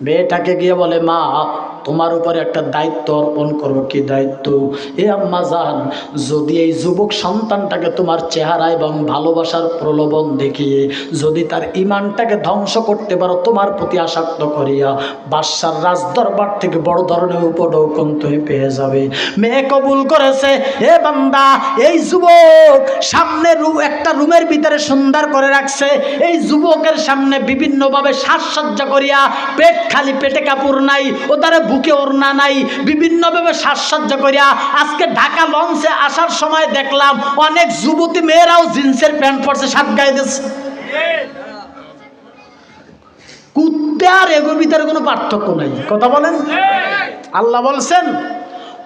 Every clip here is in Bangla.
মেয়েটাকে গিয়ে বলে মা তোমার উপরে একটা দায়িত্ব অর্পণ করব। কি দায়িত্ব? এ আম্মা জান, যদি এই যুবক সন্তানটাকে তোমার চেহারা এবং ভালোবাসার প্রলোভন দেখিয়ে যদি তার ইমানটাকে ধ্বংস করতে পারো, তোমার প্রতি আসক্ত করিয়া বাদশার রাজদরবার থেকে বড় ধরনের উপঢৌকন তুমি পেয়ে যাবে। মেয়ে কবুল করেছে। এ বান্দা, এই যুবক সামনে একটা রুমের ভিতরে সুন্দর করে রাখছে। এই যুবকের সামনে বিভিন্নভাবে সাজসজ্জা করিয়া পেট খালি, পেটে কাপড় নাই, ও তারা বুকে ওড়না নাই। বিভিন্নভাবে সাজসজ্জা করিয়া আজকে ঢাকা লঞ্চে আসার সময় দেখলাম অনেক যুবতী মেয়েরাও জিন্সের প্যান্ট পরছে সাত গায়ে দিচ্ছে। কুত্তে আর এগোবিতার ভিতরে কোনো পার্থক্য নাই। কথা বলেন? আল্লাহ বলছেন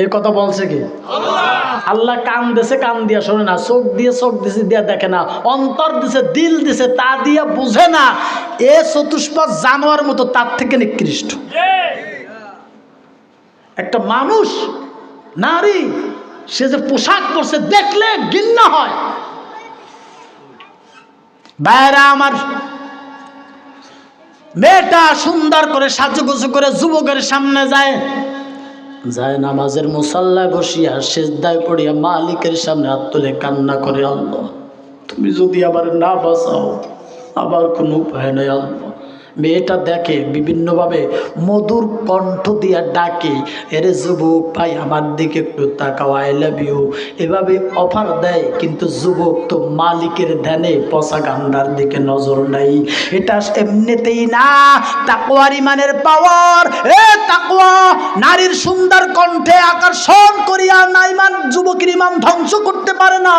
এই কথা বলছে কি? আল্লাহ কান দিছে, কান দিয়া শোনে না, চোখ দিয়ে চোখ দিছে, দিয়া দেখে না, অন্তর দিছে, দিল দিছে, তা দিয়া বুঝে না, এ চতুষ্পদ জানোয়ার মতো তার থেকে নিকৃষ্ট। একটা মানুষ, নারী, সে যে পোশাক পরছে, দেখলে ঘৃণা হয়। বাইরা আমার, মেয়েটা সুন্দর করে সাজুগুজু করে যুবকের সামনে যায় যায় নামাজের মুসাল্লায় বসিয়া সেজদায় পড়িয়া মালিকের সামনে হাত তুলে কান্না করে, আল্লাহ, তুমি যদি আবার না বাঁচাও, আবার কোনো উপায় নেই, আল্লাহ। মেয়েটা দেখে বিভিন্নভাবে মধুর কণ্ঠ দিয়া ডাকে, এরে যুবক, ভাই, আমার দিকে একটু তাকাও আই লাভ ইউ এভাবে অফার দেয়, কিন্তু যুবক তো মালিকের ধ্যানে পচা গান্ডার দিকে নজর নাই। এটা এমনিতেই না, তাকওয়ার ইমানের পাওয়ার এ তাকওয়া, নারীর সুন্দর কণ্ঠে আকর্ষণ করিয়া না ইমান যুবকের ইমান ধ্বংস করতে পারে না।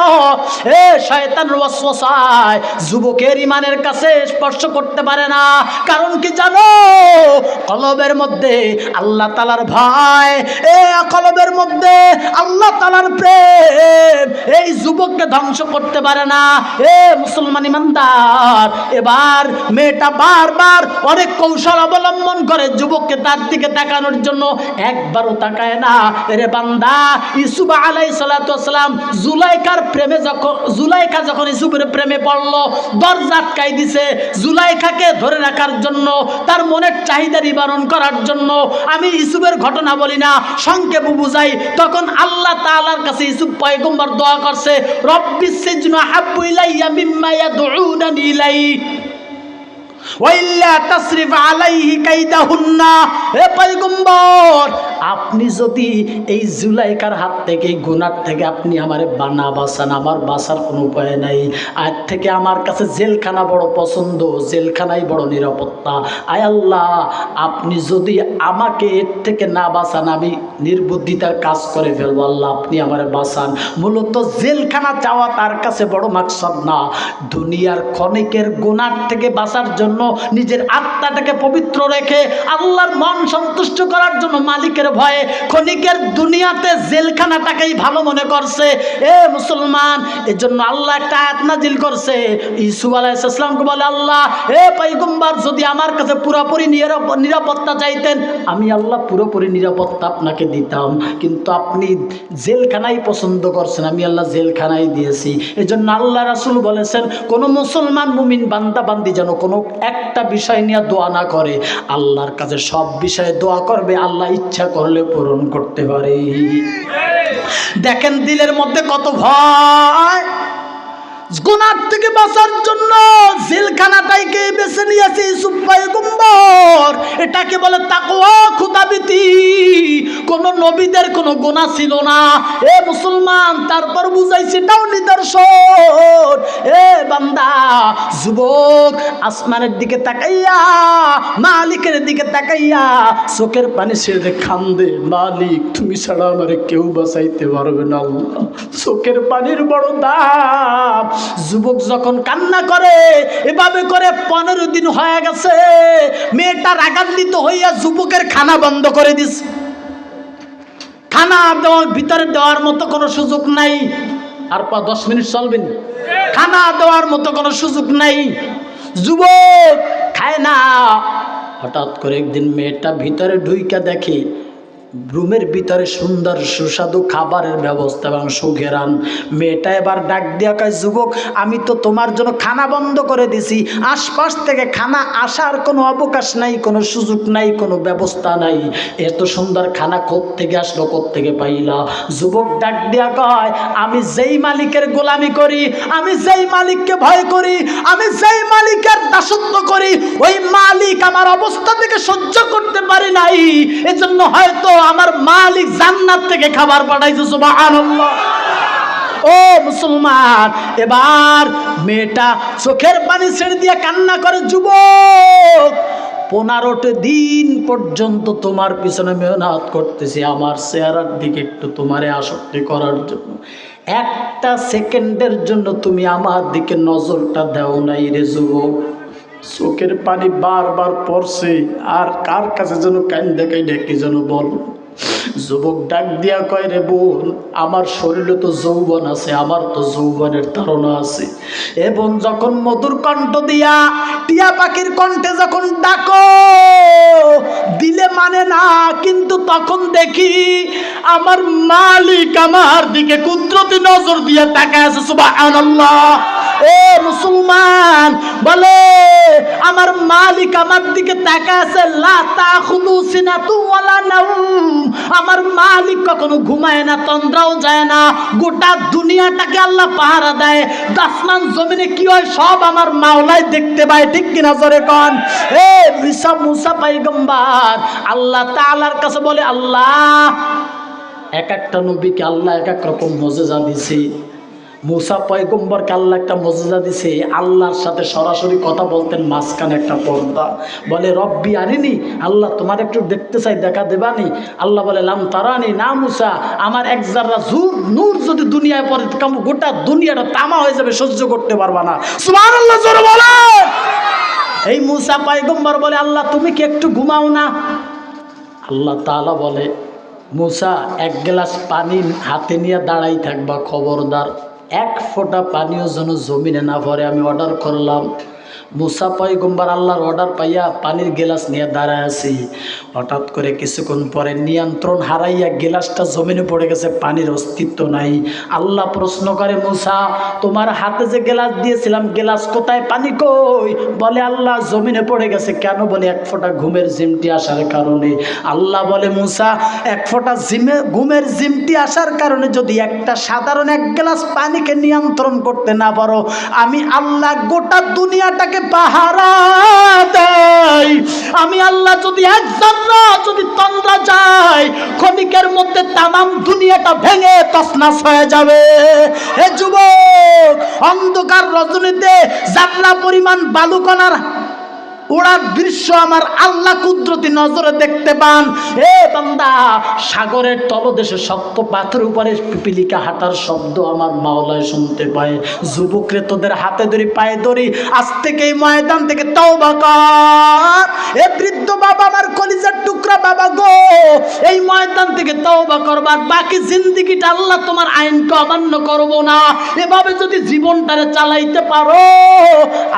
এ শয়তান ওয়াসওয়াসায়, যুবকের ইমানের কাছে স্পর্শ করতে পারে না। কারণ কি জানো? কলবের মধ্যে আল্লাহ তালার ভয়। এ কলবের মধ্যে আল্লাহ তালার প্রেম। এই যুবককে ধ্বংস করতে পারে না। এ মুসলমান ইমানদার। এবার মেয়েটা বারবার অনেক কৌশল অবলম্বন করে যুবককে তার দিকে তাকানোর জন্য একবারও তাকায় না। রে বান্দা ইসুফ আলাই সালাতাম জুলাইকার প্রেমে যখন জুলাইকা যখন ইসুফের প্রেমে পড়ল, দরজা আটকাই দিছে। জুলাইখাকে ধরে রাখার জন্য, তার মনের চাহিদা নিবারণ করার জন্য। আমি ইসুফের ঘটনা বলি না, সংক্ষেপ বুঝাই, তখন আল্লাহ তালার কাছে ইসুফ পয়গম্বর দোয়া করছে, রব্বি ওয়াইল্লা তাসরিফ আলাইহি কাইদাহুন্না। হে পয়গম্বর আপনি যদি এই জুলাইকার হাত থেকে, গুনার থেকে আপনি আমারে বানা বাসান আমার বাসার কোনো উপায় নাই। আজ থেকে আমার কাছে জেলখানা বড় পছন্দ, জেলখানাই বড় নিরাপত্তা। আয় আল্লাহ, আপনি যদি আমাকে এর থেকে না বাঁচান, আমি নির্বুদ্ধিতার কাজ করে ফেলব। আল্লাহ, আপনি আমার বাঁচান। মূলত জেলখানা চাওয়া তার কাছে বড় মাকসাদ না। দুনিয়ার ক্ষণিকের গুনার থেকে বাঁচার জন্য নিজের আত্মাটাকে পবিত্র রেখে আল্লাহর মন সন্তুষ্ট করার জন্য মালিকের ভয়ে ক্ষণিকের দুনিয়াতে জেলখানাটাকেই ভালো মনে করছে। এ মুসলমান এর জন্য আল্লাহ একটা আয়াত নাজিল করছে। ইসুফ আলাইসালামকে বলে, আল্লাহ, এ পৈগম্বার যদি আমার কাছে পুরোপুরি নিরাপত্তা চাইতেন, আমি আল্লাহ পুরোপুরি নিরাপত্তা আপনাকে দিতাম। কিন্তু আপনি জেলখানাই পছন্দ করছেন, আমি আল্লাহ জেলখানাই দিয়েছি। এই জন্য আল্লাহ রাসুল বলেছেন, কোনো মুসলমান মুমিন বান্দা বান্দি যেন কোনো একটা বিষয় নিয়ে দোয়া না করে। আল্লাহর কাছে সব বিষয়ে দোয়া করবে, আল্লাহ ইচ্ছা করলে পূরণ করতে পারি। দেখেন দিলের মধ্যে কত ভয়। গুনার থেকে বাঁচার জন্য জেলখানাটাইকে বেছে নিয়েছে? ইসুফ পয়গম্বর এটাকে বলে তাকওয়া খুদাবিতি। কোন নবীদের কোনো গোনা ছিল না। এ মুসলমান, তারপর বুঝাইছি, এটাও নিদর্শন। এ বান্দা, যুবক, আসমানের দিকে তাকাইয়া, মালিকের দিকে তাকাইয়া, চোখের পানি ছেড়ে খান্দে মালিক, তুমি ছাড়া আমারে কেউ বাঁচাইতে পারবে না চোখের পানির বড় দাম। যুবক যখন কান্না করে, এভাবে করে পনেরো দিন হয়ে গেছে, মেয়েটা রাগান্বিত হইয়া যুবকের খানা বন্ধ করে দিস। খানা দেওয়ার, ভিতরে দেওয়ার মতো কোনো সুযোগ নাই। আর পা দশ মিনিট চলবে না খানা দেওয়ার মতো কোনো সুযোগ নাই। যুবক খায় না। হঠাৎ করে একদিন মেয়েটা ভিতরে ঢুইকা দেখে রুমের ভিতরে সুন্দর সুস্বাদু খাবারের ব্যবস্থা এবং সুঘেরান মেয়েটা এবার ডাক দিয়া কয়, যুবক, আমি তো তোমার জন্য খানা বন্ধ করে দিছি। আশপাশ থেকে খানা আসার কোনো অবকাশ নাই, কোনো সুযোগ নাই, কোনো ব্যবস্থা নাই। এত সুন্দর খানা থেকে আসলো থেকে পাইলা? যুবক ডাক দিয়া কয়, আমি যেই মালিকের গোলামি করি, আমি যেই মালিককে ভয় করি, আমি যেই মালিকের দাসত্ব করি, ওই মালিক আমার অবস্থা থেকে সহ্য করতে পারি নাই। এজন্য হয়তো আমার মালিক জান্নাত থেকে খাবার পাঠাইছে, সুবহানাল্লাহ। ও মুসলমান, এবার মেয়েটা চোখের পানি ছেড়ে দিয়ে কান্না করে, যুবক, পনেরোটি দিন পর্যন্ত তোমার পিছনে মেহনত করতেছি, আমার চেহারার দিকে একটু তোমারে আসক্তি করার জন্য। একটা সেকেন্ডের জন্য তুমি আমার দিকে নজরটা দাও নাই রে যুবক। চোখের পানি বারবার পড়ছে, আর কার কাছে যেন কান্দে কান্দে কি যেন বল? যুবক ডাক দিয়া কয়, রে বোন, আমার শরীরে তো যৌবন আছে, আমার তো যৌবনের ধারণা আছে। এবং যখন মধুর কণ্ঠ দিয়া টিয়া পাখির কণ্ঠে যখন ডাকো, দিলে মানে না, কিন্তু তখন দেখি আমার মালিক আমার দিকে কুদরতি নজর দিয়ে তাকায় আছে, সুবহানাল্লাহ। ও মুসলমান, বলে, আমার মালিক আমার দিকে তাকায় আছে লা তাখুদু সিনাতু ওয়ালা নাউম। আমার মালিক কখনো ঘুমায় না, তন্দ্রাও যায় না। গোটা দুনিয়াটাকে আল্লাহ পাহারা দেয়। আসমান জমিনে কি হয়, সব আমার মাওলায় দেখতে পায়, ঠিক কিনা জোরে কন? এ মুসা মুসা পাইগম্বার, আল্লাহ তাআলার কাছে বলে, আল্লাহ, এক একটা নবীকে আল্লাহ এক এক রকম মজেজা দিছে মুসা পয়গম্বরকে আল্লাহ একটা মজেজা দিছে, আল্লাহর সাথে সরাসরি কথা বলতেন মাঝখানে একটা পর্দা। বলে, রব্বি আরিনি, আল্লাহ তোমার একটু দেখতে চাই, দেখা দেবানি। আল্লাহ বলে, লাম তারানি, না মুসা, আমার এক জাররা জুর নূর যদি দুনিয়ায় পড়ে, কাম গোটা দুনিয়াটা তামা হয়ে যাবে, সহ্য করতে পারবা না। সুমান আল্লাহ বলে এই মুসা পয়গম্বর বলে, আল্লাহ, তুমি কি একটু ঘুমাও না? আল্লাহ তাআলা বলে, মুসা, এক গ্লাস পানি হাতে নিয়ে দাঁড়াই থাকবা, খবরদার। এক ফোঁটা পানীয় যেন জমিনে না পড়ে আমি অর্ডার করলাম। মুসা পয়গম্বর আল্লাহর অর্ডার পাইয়া পানির গেলাস নিয়ে দাঁড়ায় আছি। হঠাৎ করে কিছুক্ষণ পরে নিয়ন্ত্রণ হারাইয়া গেলাসটা জমিনে পড়ে গেছে, পানির অস্তিত্ব নাই। আল্লাহ প্রশ্ন করে, মুসা, তোমার হাতে যে গেলাস দিয়েছিলাম, গেলাস কোথায়? পানি কই? বলে, আল্লাহ জমিনে পড়ে গেছে। কেন বলে, এক ফোঁটা ঘুমের জিমটি আসার কারণে। আল্লাহ বলে, মুসা, এক ফোঁটা জিমে ঘুমের জিমটি আসার কারণে যদি একটা সাধারণ এক গ্লাস পানিকে নিয়ন্ত্রণ করতে না পারো, আমি আল্লাহ গোটা দুনিয়াটাকে আমি আল্লাহ যদি এক যদি তন্দ্রা যায়, ক্ষণিকের মধ্যে তামাম দুনিয়াটা ভেঙে তসনাস হয়ে যাবে। হে যুবক, অন্ধকার রজনীতে জান্না পরিমাণ বালুকণার ওড়ার দৃশ্য আমার আল্লাহ কুদরতি নজরে দেখতে পান। এ বান্দা, সাগরের তলদেশে শক্ত পাথর উপরে পিপিলিকা হাঁটার শব্দ আমার মাওলায় শুনতে পায়। যুবকরে তোদের হাতে ধরি, পায়ে ধরি আজ থেকে ময়দান থেকে তওবা কর। এ বৃদ্ধ বাবা আমার কলিজার টুকরা বাবা গো। এই ময়দান থেকে তওবা করবার বাকি জিন্দিগিটা আল্লাহ তোমার আইনকে অমান্য করব না। এভাবে যদি জীবনটারে চালাইতে পারো,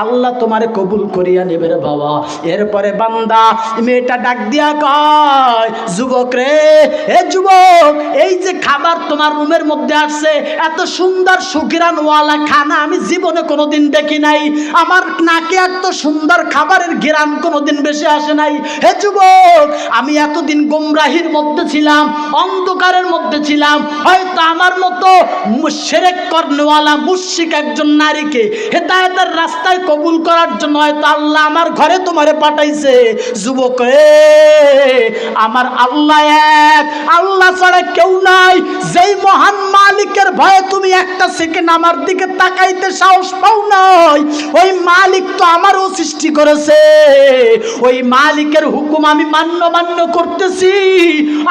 আল্লাহ তোমারে কবুল করিয়া নেবে রে বাবা। এরপরে বান্দা, মেয়েটা ডাক দিয়া কয়, যুবক রে, এ যুবক, এই যে খাবার তোমার রুমের মধ্যে আসছে, এত সুন্দর সুকিরান ওয়ালা খানা আমি জীবনে কোনোদিন দেখি নাই। আমার নাকে এত সুন্দর খাবারের ঘিরান কোনোদিন বেশি আসে নাই। হে যুবক, আমি এতদিন গোম গুমরাহির মধ্যে ছিলাম, অন্ধকারের মধ্যে ছিলাম, হয়তো আমার মতো সেরেক কর্নেওয়ালা মুশিক একজন নারীকে হেদায়তের রাস্তায় কবুল করার জন্য হয়তো আল্লাহ আমার ঘরে তোমারে পাঠাইছে। যুবক আমার আল্লাহ এক, আল্লাহ ছাড়া কেউ নাই। যেই মহান মালিকের ভয়ে তুমি একটা সেকেন্ড আমার দিকে তাকাইতে সাহস পাও নাই, ওই মালিক তো আমারও সৃষ্টি করেছে। ওই মালিকের হুকুম আমি মান্য মান্য করতেছি।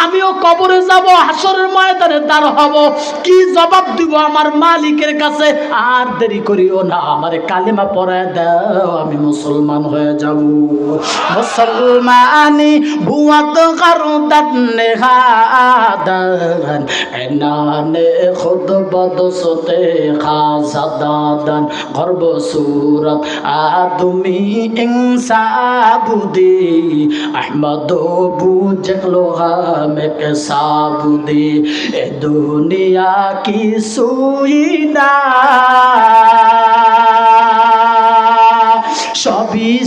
আমিও কবরে যাব, হাসরের ময়দানে দাঁড় হব। কি জবাব দিব আমার মালিকের কাছে? আর দেরি করিও না, আমার কালিমা পড়ায় দাও, আমি মুসলমান হয়ে যাব। মুসলমানি বুয়াত কারও দান্নে হাদান এনানে খুদ বদসতে খাজা দাদান গর্ব সুরত, আদমি ইনসাবুদি আহমদ বুঝলো হামেক সাবুদি এ দুনিয়া কি সুইনা সবই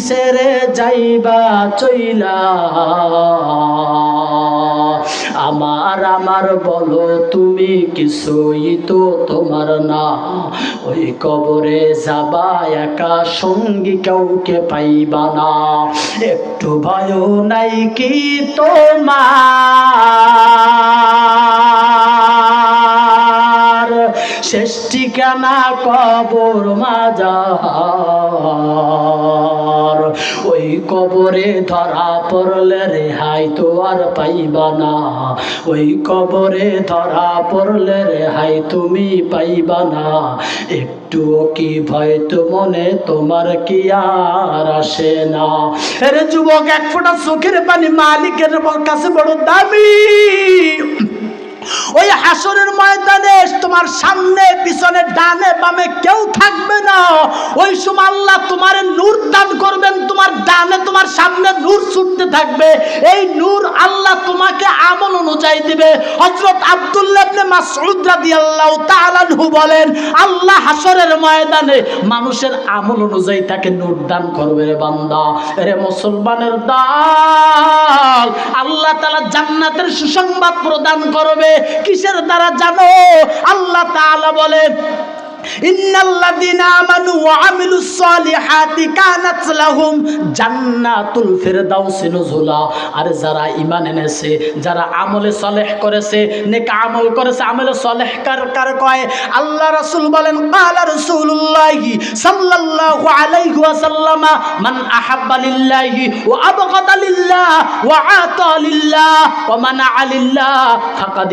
সেরে যাইবা চইলা। আমার আমার বলো, তুমি কিছুই তো তোমার না। ওই কবরে যাবা একা, সঙ্গী কাউকে পাইবা না। একটু ভয় নাই কি তোমার? শেষ ঠিকানা কবর মাজার। ওই কবরে ধরা পড়লে রেহাই তো আর পাইবা না। ওই কবরে ধরা পড়লে রেহাই তুমি পাইবা না। একটুও কি ভয় তো মনে তোমার কি আর আসে না। আরে যুবক, এক ফোঁটা চোখের পানি মালিকের কাছে বড় দামি। ওই হাসরের ময়দানে তোমার সামনে, পিছনে, ডানে, বামে কেউ থাকবে না। ওই সময় আল্লাহ তোমার নূর দান করবেন, তোমার ডানে, তোমার সামনে নূর ছুটতে থাকবে। এই নূর আল্লাহ তোমাকে আমল অনুযায়ী দিবে। হযরত আব্দুল্লাহ ইবনে মাসউদ রাদিয়াল্লাহু তাআলা বলেন, আল্লাহ হাসরের ময়দানে মানুষের আমল অনুযায়ী তাকে দান করবে রে বান্দা। রে মুসলমানের দাল, আল্লাহ তাআলা জান্নাতের সুসংবাদ প্রদান করবে। কিসের দ্বারা জানো? আল্লাহ তাআলা বলেন ইন্নাল্লাযীনা আমানু ওয়া আমিলুস সালিহাতি কানাত লাহুম যারা এনেছে, যারা আমলে সলেহ করেছে, নেক আমল করেছে কয়? আল্লাহ রাসূল বলেন ক্বালা রাসূলুল্লাহি সাল্লাল্লাহু আলাইহি ওয়াসাল্লাম, মান আহাব্বা লিল্লাহি ওয়া আবগাদা লিল্লাহ ওয়া আতা লিল্লাহ ওয়া মানাআ লিল্লাহ ফাকাদ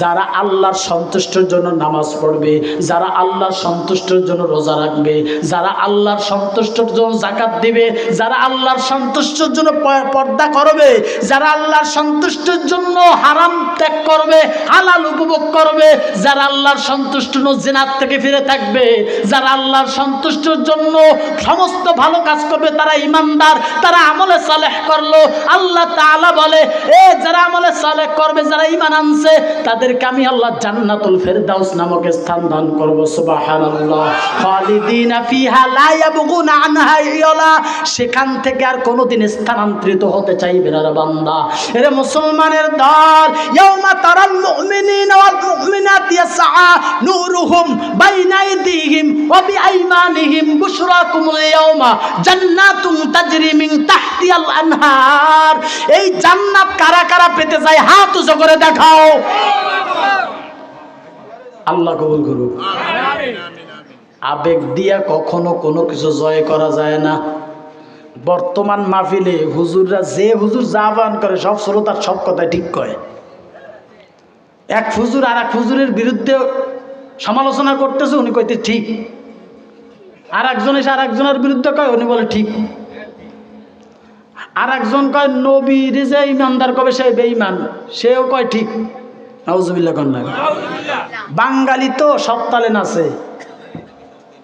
যারা আল্লাহর সন্তুষ্টির জন্য নামাজ পড়বে যারা আল্লাহর সন্তুষ্টির জন্য রোজা রাখবে, যারা আল্লাহর সন্তুষ্টির জন্য জাকাত দিবে, যারা আল্লাহর সন্তুষ্টির জন্য পর্দা করবে, যারা আল্লাহর সন্তুষ্টির জন্য হারাম ত্যাগ করবে, হালাল উপভোগ করবে, যারা আল্লাহর সন্তুষ্ট জেনার থেকে ফিরে থাকবে, যারা আল্লাহর সন্তুষ্টির জন্য সমস্ত ভালো কাজ করবে, তারা ইমানদার, তারা আমলে সালেহ করল। আল্লাহ তাআলা বলে, এ, যারা আমলে সালেহ করবে, যারা ইমান আনছে, তাদেরকে আমি আল্লাহ জান্নাতুল ফেরদাউস নামক স্থান দান করব সেখান থেকে আর কোনোদিন স্থানান্তরিত হতে চাইবে না বান্দা। এরে মুসলমানের দল আনহার। এই কারা কারা পেতে যায় হাত করে দেখাও। আল্লাহ কবুল করুক। আবেগ দিয়া কখনো কোনো কিছু জয় করা যায় না। বর্তমান মাহফিলে হুজুররা যে হুজুর যা আহ্বান করে, সব শ্রোতার সব কথা ঠিক কয়। এক হুজুর আর এক হুজুরের বিরুদ্ধে সমালোচনা করতেছে, উনি কইতে ঠিক। আর একজন এসে আর একজনের বিরুদ্ধে কয়, উনি বলে ঠিক। আর একজন কয় নবী যে ইমানদার কবে সে বেঈমান, সেও কয় ঠিক। নাউজুবিল্লাহ কন্যা বাঙালি তো সব তালে নাচে।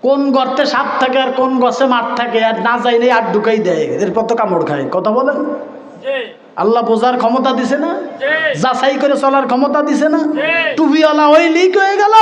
কোন গর্তে সাপ থাকে আর কোন গছে মাঠ থাকে আর না যাইলে আর ঢুকাই দেয়। এরপর তো কামড় খায় কথা বলেন? আল্লাহ বোঝার ক্ষমতা দিছে না? যাচাই করে চলার ক্ষমতা দিছে না? টুপিওয়ালা ওই লিক হয়ে গেল?